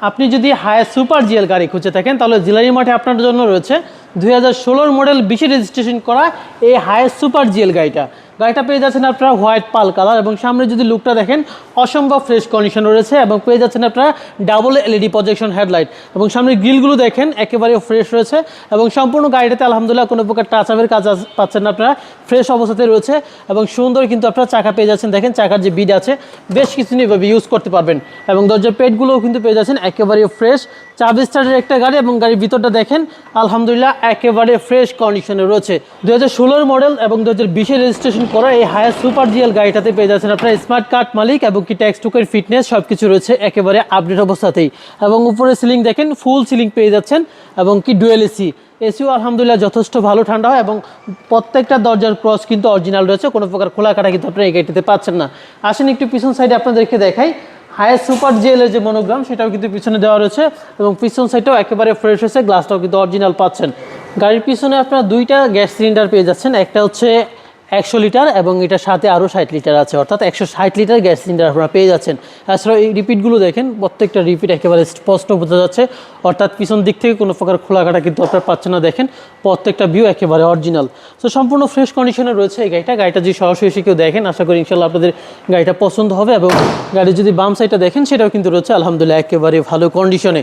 আপনি যদি higher super GL গাড়ি খুঁজে থাকেন তাহলে জিলারি মাঠে আপনার জন্য রয়েছে দুই হাজার ষোলোর মডেল বিশে রেজিস্ট্রেশন করা এই হায়ার সুপার জিএল গাড়িটা। গাড়িটা পেয়ে যাচ্ছেন আপনারা হোয়াইট পাল কালার এবং সামনে যদি লুকটা দেখেন, অসম্ভব ফ্রেশ কন্ডিশন রয়েছে এবং পেয়ে যাচ্ছেন আপনারা ডাবল এলইডি প্রজেকশন হেডলাইট এবং সামনে গ্রিলগুলো দেখেন একেবারে ফ্রেশ রয়েছে এবং সম্পূর্ণ গাড়িটাতে আলহামদুলিল্লাহ কোনো প্রকার টাচ আপের কাজ পাচ্ছেন আপনারা। ফ্রেশ অবস্থাতে রয়েছে এবং সুন্দর কিন্তু আপনারা চাকা পেয়ে যাচ্ছেন। দেখেন চাকার যে বিড আছে, বেশ কিছুদিন এভাবে ইউজ করতে পারবেন এবং দরজার পেটগুলোও কিন্তু পেয়ে যাচ্ছেন একেবারে ফ্রেশ চাবি স্টার্টের একটা গাড়ি এবং গাড়ির ভিতরটা দেখেন, আলহামদুলিল্লাহ একেবারে ফ্রেশ কন্ডিশনে রয়েছে। দু হাজার মডেল এবং দু হাজার বিশে রেজিস্ট্রেশন করা এই হায়ার সুপার জিএল গাড়িটাতে পেয়ে যাচ্ছেন আপনার। স্মার্ট কার্ড মালিক এবং কি ট্যাক্স টুকের ফিটনেস সব কিছু রয়েছে একেবারে আপডেট অবস্থাতেই। এবং উপরে সিলিং দেখেন ফুল সিলিং পেয়ে যাচ্ছেন এবং কি ডুয়েল এসি এসিও আলহামদুলিল্লাহ যথেষ্ট ভালো ঠান্ডা হয় এবং প্রত্যেকটা দরজার ক্রস কিন্তু অরিজিনাল রয়েছে, কোনো প্রকার খোলা কাটা কিন্তু আপনারা এই গাড়িটিতে পাচ্ছেন না। আসেন একটু পিছন সাইডে আপনাদেরকে দেখাই। হায়ার সুপার জেলের যে মনোগ্রাম সেটাও কিন্তু পিছনে দেওয়া রয়েছে এবং পিছন সাইডটাও একেবারে ফ্রেশ হয়েছে গ্লাসটাও কিন্তু অরিজিনাল পাচ্ছেন। গাড়ির পিছনে আপনারা দুইটা গ্যাস সিলিন্ডার পেয়ে যাচ্ছেন। একটা হচ্ছে একশো লিটার এবং এটার সাথে আরও ষাট লিটার আছে, অর্থাৎ একশো ষাট লিটার গ্যাস সিলিন্ডার আপনারা পেয়ে যাচ্ছেন। তাছাড়া এই রিপিটগুলো দেখেন, প্রত্যেকটা রিপিট একেবারে স্পষ্ট বোঝা যাচ্ছে। অর্থাৎ পিছন দিক থেকে কোনো প্রকার খোলাঘাটা কিন্তু আপনারা পাচ্ছেন না, দেখেন প্রত্যেকটা ভিউ একেবারে অরিজিনাল তো সম্পূর্ণ ফ্রেশ কন্ডিশনে রয়েছে এই গাড়িটা। গাড়িটা যদি সরাসরি এসে কেউ দেখেন, আশা করি ইনশাল্লাহ আপনাদের গাড়িটা পছন্দ হবে এবং গাড়ির যদি বাম সাইডটা দেখেন, সেটাও কিন্তু রয়েছে, আলহামদুলিল্লাহ, একেবারে ভালো কন্ডিশনে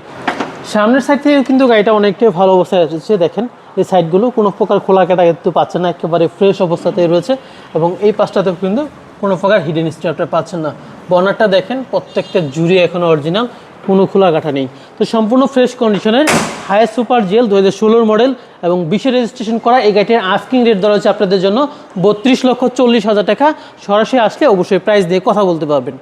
সামনের সাইড থেকেও কিন্তু গাড়িটা অনেকটাই ভালো অবস্থায় আছে দেখেন। এই সাইডগুলো কোনো প্রকার খোলা কাটা কিন্তু পাচ্ছেন না, একেবারে ফ্রেশ অবস্থাতে রয়েছে এবং এই পাশটাতেও কিন্তু কোনো প্রকার হিডেন স্ট্রাপটা পাচ্ছেন না। বনারটা দেখেন, প্রত্যেকটা জুড়ি এখন অরিজিনাল কোনো খোলা কাটা নেই। তো সম্পূর্ণ ফ্রেশ কন্ডিশনের হায়ার সুপার জেল দু হাজার মডেল এবং বিশে রেজিস্ট্রেশন করা এই গাড়িটির আস্কিং রেট ধরা হচ্ছে আপনাদের জন্য বত্রিশ লক্ষ চল্লিশ হাজার টাকা। সরাসরি আসলে অবশ্যই প্রাইস দিয়ে কথা বলতে পারবেন।